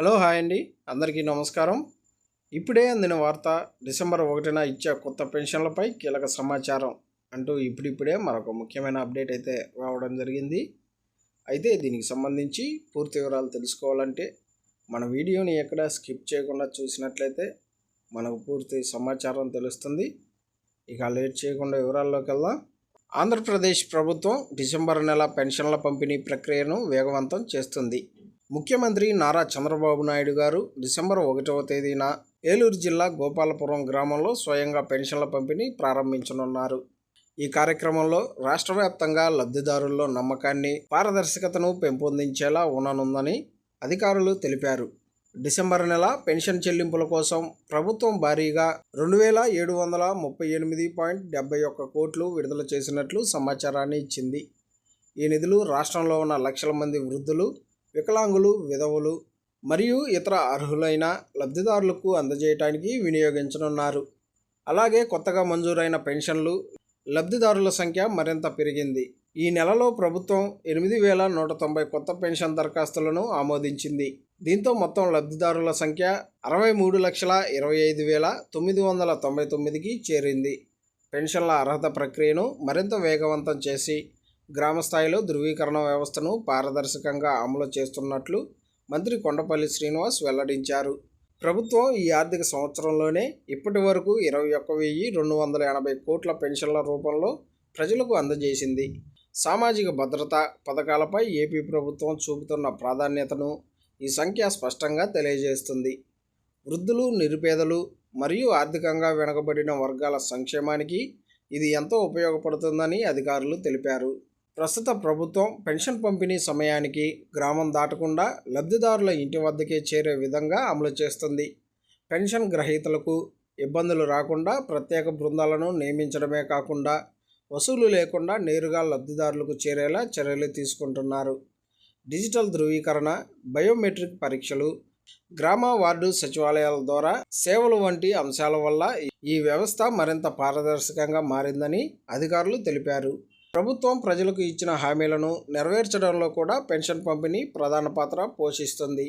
Hello hi అండి. అందరికీ నమస్కారం. ఇప్పుడే అందిన వార్త డిసెంబర్ ఒకటిన ఇచ్చే కొత్త పెన్షన్లపై కీలక సమాచారం అంటూ ఇప్పుడిప్పుడే మరొక ముఖ్యమైన అప్డేట్ అయితే రావడం జరిగింది. అయితే దీనికి సంబంధించి పూర్తి వివరాలు తెలుసుకోవాలంటే మన వీడియోని ఎక్కడ స్కిప్ చేయకుండా చూసినట్లయితే మనకు పూర్తి సమాచారం తెలుస్తుంది. ఇక లేట్ చేయకుండా వివరాల్లోకి వెళ్దాం. ఆంధ్రప్రదేశ్ ప్రభుత్వం డిసెంబర్ నెల పెన్షన్ల పంపిణీ ప్రక్రియను వేగవంతం చేస్తుంది. ముఖ్యమంత్రి నారా చంద్రబాబు నాయుడు గారు డిసెంబర్ ఒకటవ తేదీన ఏలూరు జిల్లా గోపాలపురం గ్రామంలో స్వయంగా పెన్షన్ల పంపిణీ ప్రారంభించనున్నారు. ఈ కార్యక్రమంలో రాష్ట్ర వ్యాప్తంగా లబ్ధిదారుల్లో నమ్మకాన్ని పారదర్శకతను పెంపొందించేలా ఉండనుందని అధికారులు తెలిపారు. డిసెంబర్ నెల పెన్షన్ చెల్లింపుల కోసం ప్రభుత్వం భారీగా రెండు వేల ఏడు వందల ముప్పై ఎనిమిది పాయింట్ డెబ్బై ఒక్క కోట్లు విడుదల చేసినట్లు సమాచారాన్ని ఇచ్చింది. ఈ నిధులు రాష్ట్రంలో ఉన్న లక్షల మంది వృద్ధులు వికలాంగులు విధవులు మరియు ఇతర అర్హులైన లబ్ధిదారులకు అందజేయటానికి వినియోగించనున్నారు. అలాగే కొత్తగా మంజూరైన పెన్షన్లు లబ్ధిదారుల సంఖ్య మరింత పెరిగింది. ఈ నెలలో ప్రభుత్వం ఎనిమిది వేల నూట తొంభై కొత్త పెన్షన్ దరఖాస్తులను ఆమోదించింది. దీంతో మొత్తం లబ్ధిదారుల సంఖ్య అరవై మూడు లక్షల ఇరవై ఐదు వేల తొమ్మిది వందల తొంభై తొమ్మిదికి చేరింది. పెన్షన్ల అర్హత ప్రక్రియను మరింత వేగవంతం చేసి గ్రామస్థాయిలో ధృవీకరణ వ్యవస్థను పారదర్శకంగా అమలు చేస్తున్నట్లు మంత్రి కొండపల్లి శ్రీనివాస్ వెల్లడించారు. ప్రభుత్వం ఈ ఆర్థిక సంవత్సరంలోనే ఇప్పటి వరకు ఇరవై ఒక్క వెయ్యి రెండు వందల ఎనభై కోట్ల పెన్షన్ల రూపంలో ప్రజలకు అందజేసింది. సామాజిక భద్రత పథకాలపై ఏపీ ప్రభుత్వం చూపుతున్న ప్రాధాన్యతను ఈ సంఖ్య స్పష్టంగా తెలియజేస్తుంది. వృద్ధులు నిరుపేదలు మరియు ఆర్థికంగా వెనుకబడిన వర్గాల సంక్షేమానికి ఇది ఎంతో ఉపయోగపడుతుందని అధికారులు తెలిపారు. ప్రస్తుత ప్రభుత్వం పెన్షన్ పంపిణీ సమయానికి గ్రామం దాటకుండా లబ్ధిదారుల ఇంటి వద్దకే చేరే విధంగా అమలు చేస్తుంది. పెన్షన్ గ్రహీతలకు ఇబ్బందులు రాకుండా ప్రత్యేక బృందాలను నియమించడమే కాకుండా వసూలు లేకుండా నేరుగా లబ్ధిదారులకు చేరేలా చర్యలు తీసుకుంటున్నారు. డిజిటల్ ధృవీకరణ బయోమెట్రిక్ పరీక్షలు గ్రామ వార్డు సచివాలయాల ద్వారా సేవలు వంటి అంశాల వల్ల ఈ వ్యవస్థ మరింత పారదర్శకంగా మారిందని అధికారులు తెలిపారు. ప్రభుత్వం ప్రజలకు ఇచ్చిన హామీలను నెరవేర్చడంలో కూడా పెన్షన్ పంపిణీ ప్రధాన పాత్ర పోషిస్తుంది.